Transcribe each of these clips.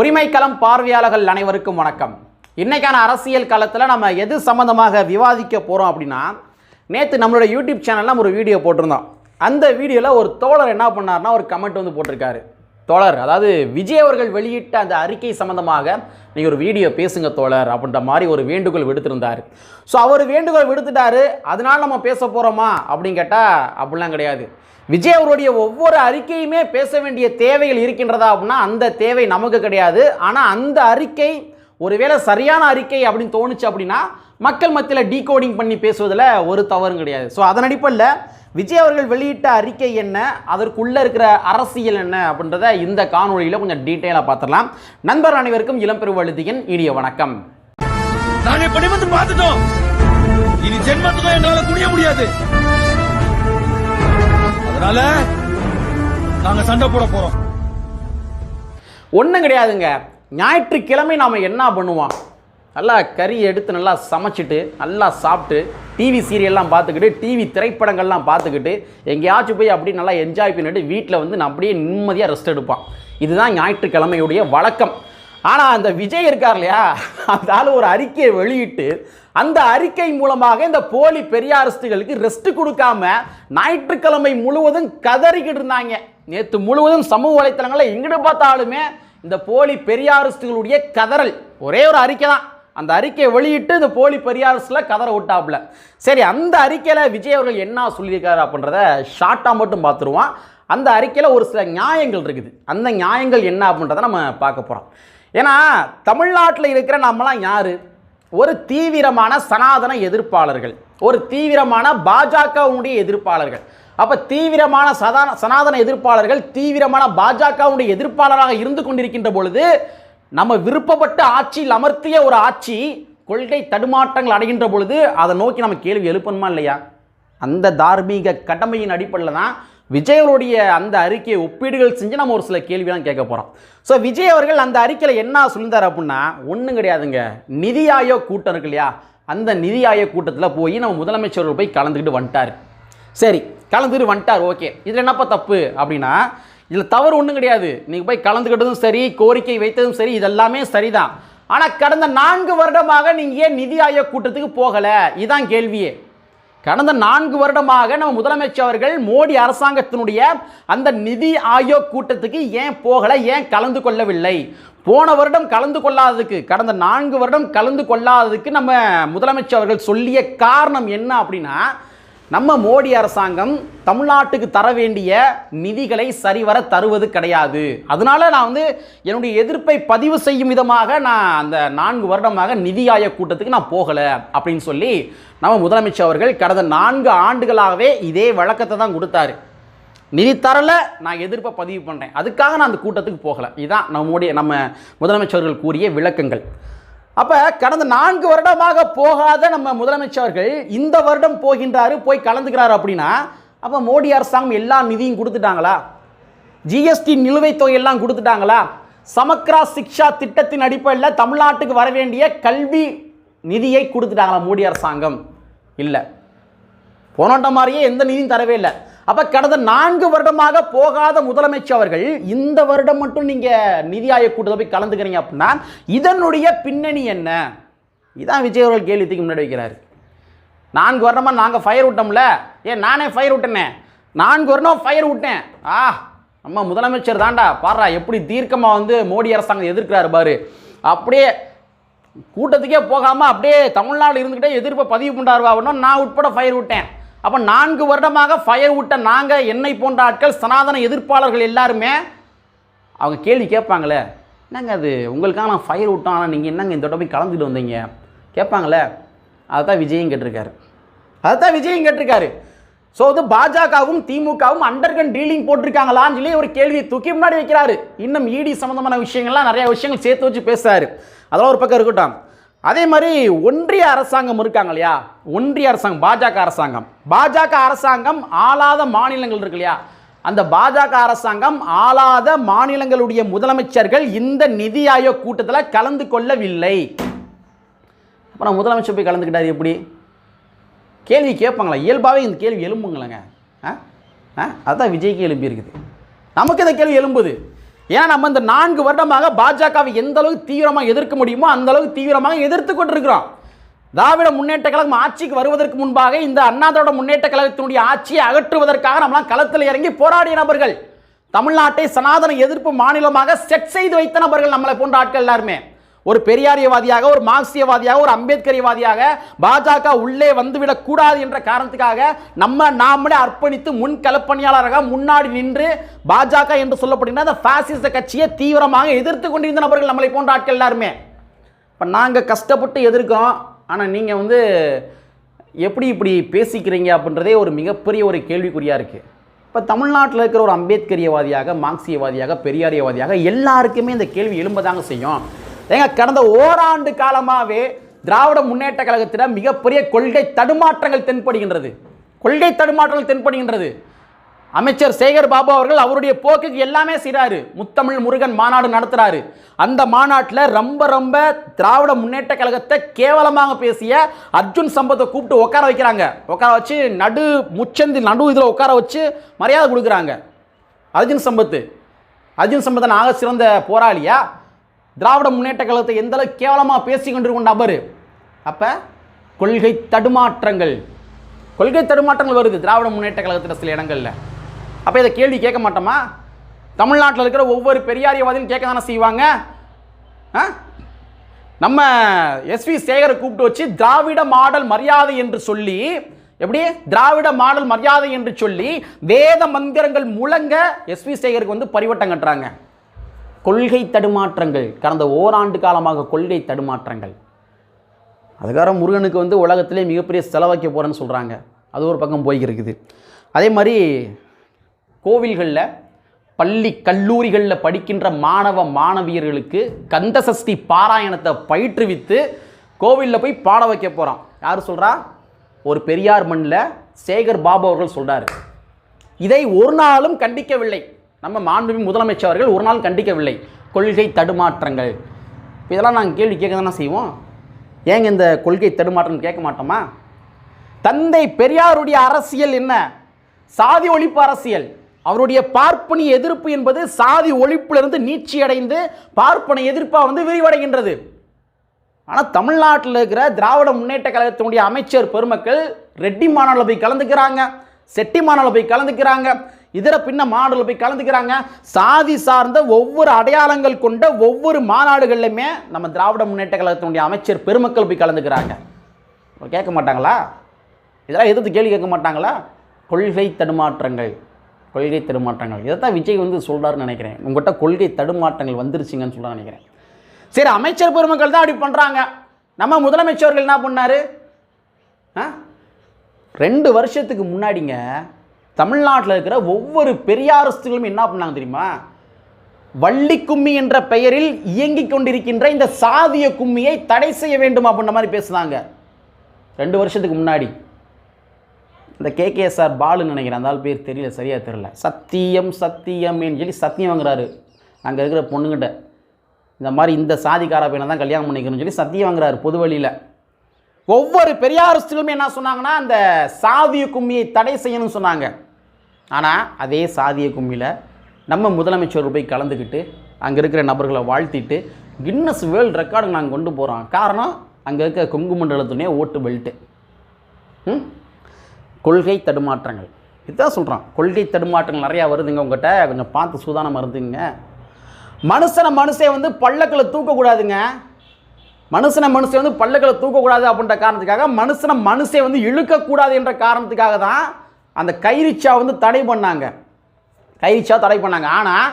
உரிமைக்களம் பார்வையாளர்கள் அனைவருக்கும் வணக்கம். இன்றைக்கான அரசியல் காலத்தில் நம்ம எது சம்மந்தமாக விவாதிக்க போகிறோம் அப்படின்னா நேற்று நம்மளோட யூடியூப் சேனலில் ஒரு வீடியோ போட்டிருந்தோம். அந்த வீடியோவில் ஒரு தோழர் என்ன பண்ணார்னா ஒரு கமெண்ட் வந்து போட்டிருக்காரு. தோழர் அதாவது விஜய் அவர்கள் வெளியிட்ட அந்த அறிக்கை சம்மந்தமாக நீங்கள் ஒரு வீடியோ பேசுங்க தோழர் அப்படின்ற மாதிரி ஒரு வேண்டுகோள் விடுத்திருந்தார். ஸோ அவர் வேண்டுகோள் விடுத்துட்டாரு அதனால் நம்ம பேச போகிறோமா அப்படின்னு கேட்டால் அப்படிலாம் கிடையாது. விஜய் அவருடைய ஒவ்வொரு அறிக்கையுமே பேச வேண்டிய தேவைகள் இருக்கின்றதா அப்படின்னா அந்த தேவை நமக்கு கிடையாது. ஆனால் அந்த அறிக்கை ஒருவேளை சரியான அறிக்கை அப்படின்னு தோணுச்சு அப்படின்னா மக்கள் மத்தியில் டீகோடிங் பண்ணி பேசுவதில் ஒரு தவறும் கிடையாது. ஸோ அதன் அடிப்படையில் விஜய் அவர்கள் வெளியிட்ட அறிக்கை என்ன அதற்குள்ளே இருக்கிற அரசியல் என்ன அப்படின்றத இந்த காணொளியில் கொஞ்சம் டீட்டெயிலாக பார்த்துடலாம். நண்பர் அனைவருக்கும் இளம்பெருவழுதியின் இனிய வணக்கம். நாங்க பார்த்துட்டோம். இனி ஜென்மத்துக்கும் என்னால் துணிய முடியாது. அதனால நாங்க சண்டை போட போறோம். ஒன்றும் கிடையாதுங்க. ஞாயிற்றுக்கிழமை நாம் என்ன பண்ணுவோம்? நல்லா கறி எடுத்து நல்லா சமைச்சிட்டு நல்லா சாப்பிட்டு டிவி சீரியல்லாம் பார்த்துக்கிட்டு டிவி திரைப்படங்கள்லாம் பார்த்துக்கிட்டு எங்கேயாச்சும் போய் அப்படியே நல்லா என்ஜாய் பண்ணிட்டு வீட்டில் வந்து நான் அப்படியே நிம்மதியாக ரெஸ்ட் எடுப்பான் இதுதான் ஞாயிற்றுக்கிழமையுடைய வழக்கம். ஆனால் அந்த விஜய் இருக்கார் இல்லையா? அந்த ஆள் ஒரு அறிக்கையை வெளியிட்டு அந்த அறிக்கை மூலமாக இந்த போலி பெரியாரிஸ்டுகளுக்கு ரெஸ்ட் கொடுக்காம ஞாயிற்றுக்கிழமை முழுவதும் கதறிக்கிட்டு இருந்தாங்க. நேற்று முழுவதும் சமூக வலைத்தளங்களில் எங்கிட்டு பார்த்தாலுமே இந்த போலி பெரியாரிஸ்டுகளுடைய கதறல். ஒரே ஒரு அறிக்கை தான். அந்த அறிக்கையை வெளியிட்டு இந்த போலி பெரியாரிஸ்டில் கதற விட்டாப்புல. சரி அந்த அறிக்கையில் விஜய் அவர்கள் என்ன சொல்லியிருக்காரு அப்படின்றத ஷார்ட்டாக மட்டும் பார்த்துருவோம். அந்த அறிக்கையில் ஒரு சில நியாயங்கள் இருக்குது. அந்த நியாயங்கள் என்ன அப்படின்றத நம்ம பார்க்க போகிறோம் ஏன்னா தமிழ்நாட்டில் இருக்கிற நம்மலாம் யார்? ஒரு தீவிரமான சனாதன எதிர்ப்பாளர்கள். ஒரு தீவிரமான பாஜகவுடைய எதிர்ப்பாளர்கள். அப்போ தீவிரமான சதான சனாதன எதிர்ப்பாளர்கள் தீவிரமான பாஜகவுடைய எதிர்ப்பாளராக இருந்து கொண்டிருக்கின்ற பொழுது நம்ம விருப்பப்பட்டு ஆட்சியில் அமர்த்திய ஒரு ஆட்சி கொள்கை தடுமாற்றங்கள் அடைகின்ற பொழுது அதை நோக்கி நம்ம கேள்வி எழுப்பணுமா இல்லையா? அந்த தார்மீக கடமையின் அடிப்படையில் தான் விஜயவருடைய அந்த அறிக்கையை ஒப்பீடுகள் செஞ்சு நம்ம ஒரு சில கேள்விலாம் கேட்க போகிறோம் ஸோ விஜய் அவர்கள் அந்த அறிக்கையில் என்ன சொல்லியிருந்தார் அப்படின்னா ஒன்றும் கிடையாதுங்க. நிதி ஆயோக் கூட்டம் இருக்கு இல்லையா? அந்த நிதி ஆயோக் கூட்டத்தில் போய் நம்ம முதலமைச்சர் போய் கலந்துக்கிட்டு வந்துட்டார். சரி கலந்துட்டு வந்துட்டார் ஓகே. இதில் என்னப்பா தப்பு அப்படின்னா இதில் தவறு ஒன்றும் கிடையாது. நீங்கள் போய் கலந்துக்கிட்டதும் சரி கோரிக்கை வைத்ததும் சரி இதெல்லாமே சரிதான். ஆனால் கடந்த நான்கு வருடமாக நீங்கள் ஏன் நிதி ஆயோக் கூட்டத்துக்கு போகலை? இதான் கேள்வியே. கடந்த நான்கு வருடமாக நம்ம முதலமைச்சர் அவர்கள் மோடி அரசாங்கத்தினுடைய அந்த நிதி ஆயோக் கூட்டத்துக்கு ஏன் போகலை ஏன் கலந்து கொள்ளவில்லை? போன வருடம் கலந்து கொள்ளாததுக்கு கடந்த நான்கு வருடம் கலந்து கொள்ளாததுக்கு நம்ம முதலமைச்சர் அவர்கள் சொல்லிய காரணம் என்ன அப்படின்னா நம்ம மோடி அரசாங்கம் தமிழ்நாட்டுக்கு தர வேண்டிய நிதிகளை சரிவர தருவது கிடையாது. அதனால நான் வந்து என்னுடைய எதிர்ப்பை பதிவு செய்யும் விதமாக நான் அந்த நான்கு வருடமாக நிதி ஆயோக் கூட்டத்துக்கு நான் போகலை அப்படின்னு சொல்லி நம்ம முதலமைச்சர் அவர்கள் கடந்த நான்கு ஆண்டுகளாகவே இதே வழக்கத்தை தான் கொடுத்தாரு. நிதி தரல நான் எதிர்ப்பை பதிவு பண்ணுறேன் அதுக்காக நான் அந்த கூட்டத்துக்கு போகலை. இதுதான் நம்முடைய நம்ம முதலமைச்சர்கள் கூறிய விளக்கங்கள். அப்போ கடந்த நான்கு வருடமாக போகாத நம்ம முதலமைச்சர்கள் இந்த வருடம் போகின்றாரு போய் கலந்துக்கிறாரு அப்படின்னா அப்போ மோடி அரசாங்கம் எல்லா நிதியும் கொடுத்துட்டாங்களா? ஜிஎஸ்டி நிலுவைத் தொகையெல்லாம் கொடுத்துட்டாங்களா? சமக்ரா சிக்ஷா திட்டத்தின் அடிப்படையில் தமிழ்நாட்டுக்கு வர வேண்டிய கல்வி நிதியை கொடுத்துட்டாங்களா மோடி அரசாங்கம்? இல்லை. போனோட்ட மாதிரியே எந்த நிதியும் தரவே இல்லை. அப்போ கடந்த நான்கு வருடமாக போகாத முதலமைச்சர் அவர்கள் இந்த வருடம் மட்டும் நீங்கள் நிதி ஆயோக் கூட்டத்தில் போய் கலந்துக்கிறீங்க அப்படின்னா இதனுடைய பின்னணி என்ன? இதான் விஜய் அவர்கள் கேள்வி தூக்கி முன்னாடி வைக்கிறார். நான்கு வருடமாக நாங்கள் ஃபயர் விட்டோம்ல ஏன் நானே ஃபயர் விட்டேனே நான்கு வருடம் ஃபயர் விட்டேன் ஆ நம்ம முதலமைச்சர் தாண்டா. பாடுறா எப்படி தீர்க்கமாக வந்து மோடி அரசாங்கம் எதிர்க்கிறாரு பாரு. அப்படியே கூட்டத்துக்கே போகாமல் அப்படியே தமிழ்நாடு இருந்துக்கிட்டே எதிர்ப்பை பதிவு பண்ணுறாரு நான் உட்பட ஃபயர் விட்டேன் அப்போ நான்கு வருடமாக ஃபயர் விட்ட நாங்கள் என்னை போன்ற ஆட்கள் சனாதன எதிர்ப்பாளர்கள் எல்லாருமே அவங்க கேள்வி கேட்பாங்களே என்னங்க அது? உங்களுக்காக நான் ஃபயர் விட்டோம் ஆனால் நீங்கள் என்னங்க இந்த போய் கலந்துட்டு வந்தீங்க? கேட்பாங்களே. அதுதான் விஜயும் கேட்டிருக்காரு. அதுதான் விஜயும் கேட்டிருக்காரு. ஸோ வந்து பாஜகவும் திமுகவும் அண்டர்கன் டீலிங் போட்டிருக்காங்களான்னு சொல்லி ஒரு கேள்வியை தூக்கி முன்னாடி வைக்கிறாரு. இன்னும் இடி சம்மந்தமான விஷயங்கள்லாம் நிறையா விஷயங்கள் சேர்த்து வச்சு பேசுகிறாரு அதெல்லாம் ஒரு பக்கம் இருக்கட்டும். அதே மாதிரி ஒன்றிய அரசாங்கம் இருக்காங்க இல்லையா? ஒன்றிய அரசாங்கம் பாஜக அரசாங்கம். பாஜக அரசாங்கம் ஆளாத மாநிலங்கள் இருக்கு இல்லையா? அந்த பாஜக அரசாங்கம் ஆளாத மாநிலங்களுடைய முதலமைச்சர்கள் இந்த நிதி ஆயோக் கூட்டத்தில் கலந்து கொள்ளவில்லை. அப்புறம் முதலமைச்சர் போய் கலந்துக்கிட்டார் எப்படி? கேள்வி கேட்பாங்களா? இயல்பாகவே இந்த கேள்வி எலும்புங்களேங்க ஆ? ஆ? அதுதான் விஜய்க்கு எழுப்பி இருக்குது நமக்கு இந்த கேள்வி எழும்புது. ஏன்னா நம்ம இந்த நான்கு வருடமாக பாஜகவை எந்த அளவுக்கு தீவிரமாக எதிர்க்க முடியுமோ அந்த அளவுக்கு தீவிரமாக எதிர்த்து கொண்டிருக்கிறோம். திராவிட முன்னேற்ற கழகம் ஆட்சிக்கு வருவதற்கு முன்பாக இந்த அண்ணா திராவிட முன்னேற்ற கழகத்தினுடைய ஆட்சியை அகற்றுவதற்காக நம்மளாம் களத்தில் இறங்கி போராடிய நபர்கள். தமிழ்நாட்டை சனாதன எதிர்ப்பு மாநிலமாக செட் செய்து வைத்த நபர்கள் நம்மளை போன்ற ஆட்கள் எல்லாருமே. ஒரு பெரியாரியவாதியாக ஒரு மார்க்சியவாதியாக ஒரு அம்பேத்கரியவாதியாக பாஜக உள்ளே வந்துவிடக் கூடாது என்ற காரணத்துக்காக நம்ம நாமளே அர்ப்பணித்து முன் கலப்பணியாளராக முன்னாடி நின்று பாஜக என்று சொல்லப்படுகிற அந்த பாசிச கட்சியை தீவிரமாக எதிர்த்து கொண்டிருந்த நபர்கள் நம்மளை போன்ற ஆட்கள் எல்லாருமே. இப்போ நாங்கள் கஷ்டப்பட்டு எதிர்க்கோம் ஆனால் நீங்கள் வந்து எப்படி இப்படி பேசிக்கிறீங்க அப்படின்றதே ஒரு மிகப்பெரிய ஒரு கேள்விக்குறியாக இருக்குது இப்போ தமிழ்நாட்டில் இருக்கிற ஒரு அம்பேத்கரியவாதியாக மார்க்சியவாதியாக பெரியாரியவாதியாக எல்லாருக்குமே இந்த கேள்வி எழும்பதாங்க செய்யும். ஏங்க கடந்த ஓராண்டு காலமாகவே திராவிட முன்னேற்ற கழகத்திடம் மிகப்பெரிய கொள்கை தடுமாற்றங்கள் தென்படுகின்றது. கொள்கை தடுமாற்றங்கள் தென்படுகின்றது. அமைச்சர் சேகர் பாபு அவர்கள் அவருடைய போக்குக்கு எல்லாமே செய்கிறாரு முத்தமிழ் முருகன் மாநாடு நடத்துகிறாரு அந்த மாநாட்டில் ரொம்ப ரொம்ப திராவிட முன்னேற்ற கழகத்தை கேவலமாக பேசிய அர்ஜுன் சம்பத்தை கூப்பிட்டு உட்கார வைக்கிறாங்க. உட்கார வச்சு நடு முச்சந்தி நடு இதில் உட்கார வச்சு மரியாதை கொடுக்குறாங்க. அர்ஜுன் சம்பத்து. அர்ஜுன் சம்பத்தன் ஆக சிறந்த போராளியா? திராவிட முன்னேற்ற கழகத்தை எந்தளவுக்கு கேவலமாக பேசி கொண்டிருக்கும் நபர்? அப்போ கொள்கை தடுமாற்றங்கள். கொள்கை தடுமாற்றங்கள் வருது திராவிட முன்னேற்ற கழகத்தில் சில இடங்களில். அப்போ இதை கேள்வி கேட்க மாட்டோமா? தமிழ்நாட்டில் இருக்கிற ஒவ்வொரு பெரியாரியவாதியும் கேட்க தானே செய்வாங்க? ஆ? நம்ம எஸ்வி சேகரை கூப்பிட்டு வச்சு திராவிட மாடல் மரியாதை என்று சொல்லி எப்படி? திராவிட மாடல் மரியாதை என்று சொல்லி வேத மந்திரங்கள் முழங்க எஸ்வி சேகருக்கு வந்து பரிவட்டம் கட்டுறாங்க. கொள்கை தடுமாற்றங்கள் கடந்த ஓராண்டு காலமாக கொள்கை தடுமாற்றங்கள். அதுக்காக முருகனுக்கு வந்து உலகத்திலே மிகப்பெரிய செலவாக்க போகிறேன்னு சொல்கிறாங்க அது ஒரு பக்கம் போய்க்கிருக்குது அதே மாதிரி கோவில்களில் பள்ளி கல்லூரிகளில் படிக்கின்ற மாணவ மாணவியர்களுக்கு கந்தசஷ்டி பாராயணத்தை பயிற்றுவித்து கோவிலில் போய் பாட வைக்க போகிறான் யார் சொல்கிறா ஒரு பெரியார் மண்ணில் சேகர் பாபு அவர்கள் சொல்கிறார் இதை ஒரு நாளும் கண்டிக்கவில்லை. நம்ம மாண்புமிகு முதலமைச்சர் அவர்கள் ஒரு நாள் கண்டிக்கவில்லை. கொள்கை தடுமாற்றங்கள். இப்போ இதெல்லாம் நாங்கள் கேள்வி கேட்க தானே செய்வோம்? ஏங்க இந்த கொள்கை தடுமாற்றம் கேட்க மாட்டோமா? தந்தை பெரியாருடைய அரசியல் என்ன? சாதி ஒழிப்பு அரசியல். அவருடைய பார்ப்பனி எதிர்ப்பு என்பது சாதி ஒழிப்பிலிருந்து நீட்சியடைந்து பார்ப்பனை எதிர்ப்பாக வந்து விரிவடைகின்றது. ஆனால் தமிழ்நாட்டில் இருக்கிற திராவிட முன்னேற்ற கழகத்தினுடைய அமைச்சர் பெருமக்கள் ரெட்டி மாநாட்டில் போய் கலந்துக்கிறாங்க. செட்டி மாநாட்டில் போய் கலந்துக்கிறாங்க. இதர பின்ன மாநாடுகள் போய் கலந்துக்கிறாங்க. சாதி சார்ந்த ஒவ்வொரு அடையாளங்கள் கொண்ட ஒவ்வொரு மாநாடுகள்லையுமே நம்ம திராவிட முன்னேற்ற கழகத்தினுடைய அமைச்சர் பெருமக்கள் போய் கலந்துக்கிறாங்க. கேட்க மாட்டாங்களா? இதெல்லாம் எதிர்த்து கேள்வி கேட்க மாட்டாங்களா? கொள்கை தடுமாற்றங்கள். கொள்கை தடுமாற்றங்கள். இதை தான் விஜய் வந்து சொல்கிறாருன்னு நினைக்கிறேன். உங்கள்கிட்ட கொள்கை தடுமாற்றங்கள் வந்துருச்சுங்கன்னு சொல்ல நினைக்கிறேன். சரி அமைச்சர் பெருமக்கள் தான் அப்படி பண்ணுறாங்க நம்ம முதலமைச்சர்கள் என்ன பண்ணார்? ஆ? ரெண்டு வருஷத்துக்கு முன்னாடிங்க தமிழ்நாட்டில் இருக்கிற ஒவ்வொரு பெரியாரஸ்துகளும் என்ன பண்ணாங்க தெரியுமா? வள்ளி கும்மி என்ற பெயரில் இயங்கிக் கொண்டிருக்கின்ற இந்த சாதிய கும்மியை தடை செய்ய வேண்டும் அப்படின்ற மாதிரி பேசுனாங்க. ரெண்டு வருஷத்துக்கு முன்னாடி. இந்த கேகேஎஸ்ஆர் பாலுன்னு நினைக்கிறேன். அந்த ஆள் பேர் தெரியல சரியாக தெரியல. சத்தியம் சத்தியம்னு சொல்லி சத்தியம் வாங்குறாரு. அங்கே இருக்கிற பொண்ணுங்கிட்ட. இந்த மாதிரி இந்த சாதிக்கார பையனை தான் கல்யாணம் பண்ணிக்கணும்னு சொல்லி சத்தியம் வாங்குறாரு பொது வழியில். ஒவ்வொரு பெரியாரஸ்டிலுமே என்ன சொன்னாங்கன்னா அந்த சாதிய கும்மியை தடை செய்யணும்னு சொன்னாங்க. ஆனால் அதே சாதிய கும்மியில் நம்ம முதலமைச்சர் போய் கலந்துக்கிட்டு அங்கே இருக்கிற நபர்களை வாழ்த்திட்டு கின்னஸ் வேர்ல்டு ரெக்கார்டு நாங்கள் கொண்டு போகிறோம் காரணம் அங்கே இருக்க கொங்கு மண்டலத்துனே ஓட்டு பெல்ட்டு ம்? கொள்கை தடுமாற்றங்கள். இதுதான் சொல்கிறான் கொள்கை தடுமாற்றங்கள் நிறையா வருதுங்க உங்கள்கிட்ட கொஞ்சம் பார்த்து சூதானமாக இருந்துங்க மனுஷனை மனுஷே வந்து பல்லக்கில் தூக்கக்கூடாதுங்க. மனுஷனை மனுஷன் வந்து பல்லக்கில் தூக்கக்கூடாது அப்படின்ற காரணத்துக்காக மனுஷனை மனுஷே வந்து இழுக்கக்கூடாது என்ற காரணத்துக்காக தான் அந்த கைரிச்சா வந்து தடை பண்ணாங்க. கைரிச்சா தடை பண்ணாங்க. ஆனால்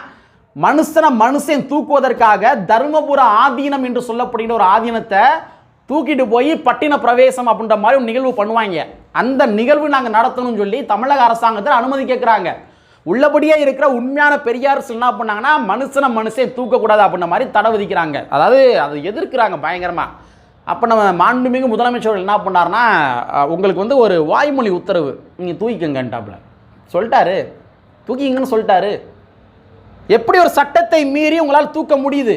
மனுஷனை மனுஷன் தூக்குவதற்காக தர்மபுர ஆதீனம் என்று சொல்லப்படுகிற ஒரு ஆதீனத்தை தூக்கிட்டு போய் பட்டின பிரவேசம் அப்படின்ற மாதிரி ஒரு நிகழ்வு பண்ணுவாங்க. அந்த நிகழ்வு நாங்கள் நடத்தணும்னு சொல்லி தமிழக அரசாங்கத்தில் அனுமதி கேட்குறாங்க உள்ளபடியே இருக்கிற உண்மையான பெரியார் என்ன பண்ணாங்கன்னா மனுஷனை மனுஷன் தூக்கக்கூடாது அப்படின்ற மாதிரி தடை விதிக்கிறாங்க. அதாவது அதை எதிர்க்கிறாங்க பயங்கரமாக அப்போ நம்ம மாண்புமிகு முதலமைச்சர் என்ன பண்ணார்னா உங்களுக்கு வந்து ஒரு வாய்மொழி உத்தரவு நீங்கள் தூக்கிக்கங்கன்ட்டாப்புல சொல்லிட்டாரு. தூக்கிங்கன்னு சொல்லிட்டாரு. எப்படி ஒரு சட்டத்தை மீறி உங்களால் தூக்க முடியுது?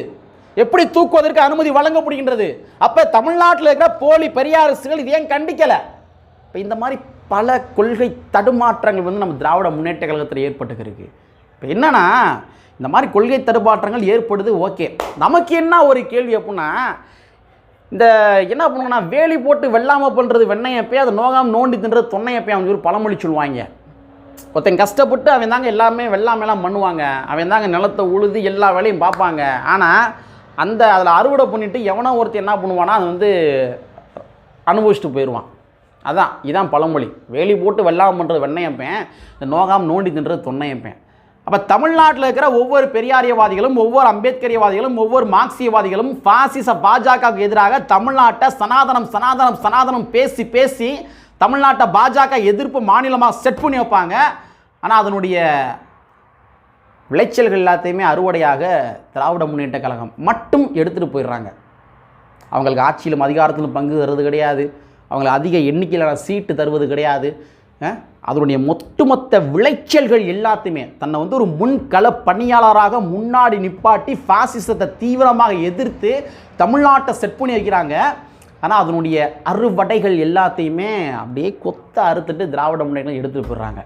எப்படி தூக்குவதற்கு அனுமதி வழங்கப்படுகின்றது? அப்போ தமிழ்நாட்டில் இருக்கிற போலி பெரியாரசுகள் இது ஏன் கண்டிக்கலை? இப்போ இந்த மாதிரி பல கொள்கை தடுமாற்றங்கள் வந்து நம்ம திராவிட முன்னேற்ற கழகத்தில் ஏற்பட்டுக்கிருக்கு. இப்போ என்னன்னா இந்த மாதிரி கொள்கை தடுமாற்றங்கள் ஏற்படுது ஓகே. நமக்கு என்ன ஒரு கேள்வி அப்படின்னா இந்த என்ன பண்ணுவோம்னா வேலி போட்டு வெள்ளாமல் பண்ணுறது வெண்ணையப்பே அதை நோகாமல் நோண்டி தின்றது தொன்னையப்பே அவன் ஒரு பழமொழி சொல்லுவாங்க. ஒருத்தன் கஷ்டப்பட்டு அவன் தாங்க எல்லாமே வெள்ளாமைலாம் பண்ணுவாங்க. அவன் தாங்க நிலத்தை உழுது எல்லா வேலையும் பார்ப்பாங்க. ஆனால் அந்த அதில் அறுவடை பண்ணிவிட்டு எவனோ ஒருத்தன் என்ன பண்ணுவானா அது வந்து அனுபவிச்சுட்டு போயிடுவான். அதான் இதான் பழமொழி. வேலி போட்டு வெள்ளாமல் பண்ணுறது வெண்ணையப்பேன் இந்த நோகாமல் நோண்டி தின்றது தொன்னையப்பேன் அப்போ தமிழ்நாட்டில் இருக்கிற ஒவ்வொரு பெரியாரியவாதிகளும் ஒவ்வொரு அம்பேத்கரியவாதிகளும் ஒவ்வொரு மார்க்சியவாதிகளும் பாசிச பாஜகவுக்கு எதிராக தமிழ்நாட்டை சனாதனம் சனாதனம் சனாதனம் பேசி பேசி தமிழ்நாட்டை பாஜக எதிர்ப்பு மாநிலமாக செட் பண்ணி வைப்பாங்க. ஆனால் அதனுடைய விளைச்சல்கள் எல்லாத்தையுமே அறுவடையாக திராவிட முன்னேற்ற கழகம் மட்டும் எடுத்துகிட்டு போயிடுறாங்க. அவங்களுக்கு ஆட்சியிலும் அதிகாரத்திலும் பங்கு தருவது கிடையாது. அவங்களுக்கு அதிக எண்ணிக்கையிலான சீட்டு தருவது கிடையாது. அதனுடைய ஒட்டுமொத்த விளைச்சல்கள் எல்லாத்தையுமே தன்னை வந்து ஒரு முன்கள பணியாளராக முன்னாடி நிப்பாட்டி ஃபாசிசத்தை தீவிரமாக எதிர்த்து தமிழ்நாட்டை செட் பண்ணி வைக்கிறாங்க. ஆனால் அதனுடைய அறுவடைகள் எல்லாத்தையுமே அப்படியே கொத்த அறுத்துட்டு திராவிட முன்னேற்றம் எடுத்துகிட்டு போயிடுறாங்க.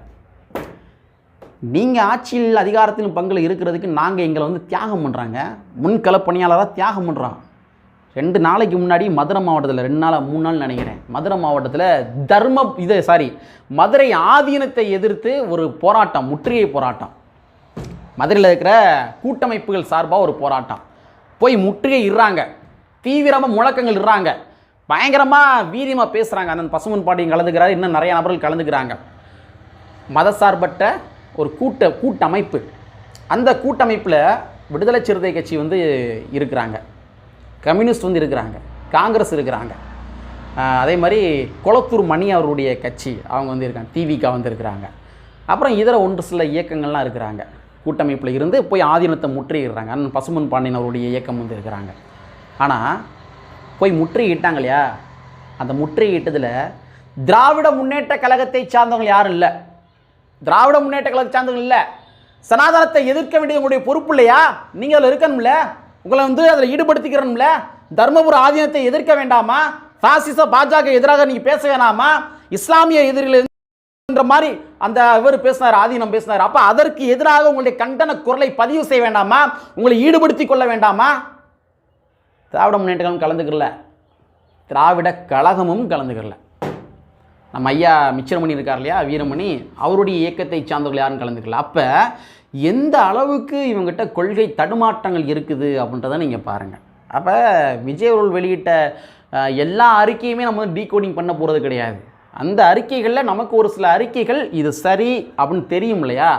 நீங்கள் ஆட்சியில் அதிகாரத்திலும் பங்கில் இருக்கிறதுக்கு நாங்கள் எங்களை வந்து தியாகம் பண்ணுறாங்க முன்கள பணியாளராக தியாகம் பண்ணுறோம் ரெண்டு நாளைக்கு முன்னாடி மதுரை மாவட்டத்தில் ரெண்டு நாள் மூணு நாள் நினைக்கிறேன். மதுரை மாவட்டத்தில் தர்ம இது சாரி மதுரை ஆதீனத்தை எதிர்த்து ஒரு போராட்டம் முற்றுகை போராட்டம். மதுரையில் இருக்கிற கூட்டமைப்புகள் சார்பாக ஒரு போராட்டம். போய் முற்றுகை இடுறாங்க தீவிரமாக முழக்கங்கள் இடுறாங்க பயங்கரமாக வீரியமாக பேசுகிறாங்க அந்த பசுமன் பாட்டியும் கலந்துக்கிறாரு. இன்னும் நிறைய நபர்கள் கலந்துக்கிறாங்க. மதசார்பற்ற ஒரு கூட்ட கூட்டமைப்பு. அந்த கூட்டமைப்பில் விடுதலை சிறுத்தை கட்சி வந்து இருக்கிறாங்க. கம்யூனிஸ்ட் வந்து இருக்கிறாங்க காங்கிரஸ் இருக்கிறாங்க. அதே மாதிரி குளத்தூர் மணி அவருடைய கட்சி அவங்க வந்து இருக்காங்க டிவிகா வந்து இருக்கிறாங்க. அப்புறம் இதர ஒன்று சில இயக்கங்கள்லாம் இருக்கிறாங்க. கூட்டமைப்பில் இருந்து போய் ஆதீனத்தை முற்றுகிறாங்க அண்ணன் பசுமன் பாண்டியன் அவருடைய இயக்கம் வந்து இருக்கிறாங்க. ஆனால் போய் முற்றுகிட்டாங்க இல்லையா அந்த முற்றுகையிட்டதில் திராவிட முன்னேற்ற கழகத்தை சார்ந்தவங்க யாரும் இல்லை. திராவிட முன்னேற்ற கழகத்தை சார்ந்தவங்க இல்லை. சனாதனத்தை எதிர்க்க வேண்டியது உங்களுடைய பொறுப்பு இல்லையா? நீங்கள் அதில் இருக்கணும்ல. உங்களை வந்து அதில் ஈடுபடுத்திக்கிறணும்ல தர்மபுர ஆதீனத்தை எதிர்க்க வேண்டாமா? பாசிச பாஜக எதிராக நீங்கள் பேச வேணாமா? இஸ்லாமிய எதிரில் மாதிரி அந்த இவர் பேசினார் ஆதீனம் பேசினார். அப்போ அதற்கு எதிராக உங்களுடைய கண்டன குரலை பதிவு செய்ய வேண்டாமா? உங்களை ஈடுபடுத்தி கொள்ள வேண்டாமா? திராவிட முன்னேற்றங்களும் கலந்துக்கல திராவிட கழகமும் கலந்துக்கல நம்ம ஐயா மிச்சரமணி இருக்கார் இல்லையா? வீரமணி. அவருடைய இயக்கத்தை சார்ந்தவர்கள் யாரும் கலந்துக்கல அப்போ எந்த அளவுக்கு இவங்ககிட்ட கொள்கை தடுமாற்றங்கள் இருக்குது அப்படின்றத நீங்கள் பாருங்கள் அப்போ விஜய் அவர்கள் வெளியிட்ட எல்லா அறிக்கையுமே நம்ம வந்து டீகோடிங் பண்ண போகிறது கிடையாது. அந்த அறிக்கைகளில் நமக்கு ஒரு சில அறிக்கைகள் இது சரி அப்படின்னு தெரியும் இல்லையா?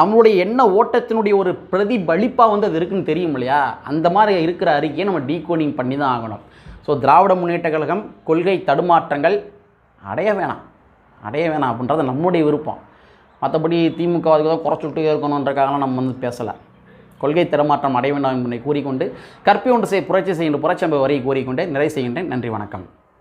நம்மளுடைய எண்ண ஓட்டத்தினுடைய ஒரு பிரதிபலிப்பாக வந்து அது இருக்குன்னு தெரியும் இல்லையா? அந்த மாதிரி இருக்கிற அறிக்கையை நம்ம டீகோடிங் பண்ணி தான் ஆகணும். ஸோ திராவிட முன்னேற்ற கழகம் கொள்கை தடுமாற்றங்கள் அடைய வேணாம். அடைய வேணாம் அப்படின்றது நம்முடைய விருப்பம். மற்றபடி திமுக அதுக்கு தான் குறைச்சுட்டே இருக்கணுன்றக்காகலாம் நம்ம வந்து பேசலை. கொள்கை திறமாற்றம் அடைய வேண்டாம் என்பதை கூறிக்கொண்டு கற்பி ஒன்று செய் புரட்சி செய்கின்ற புரட்சி வரை கூறிக்கொண்டே நிறைவு செய்கின்றேன். நன்றி வணக்கம்.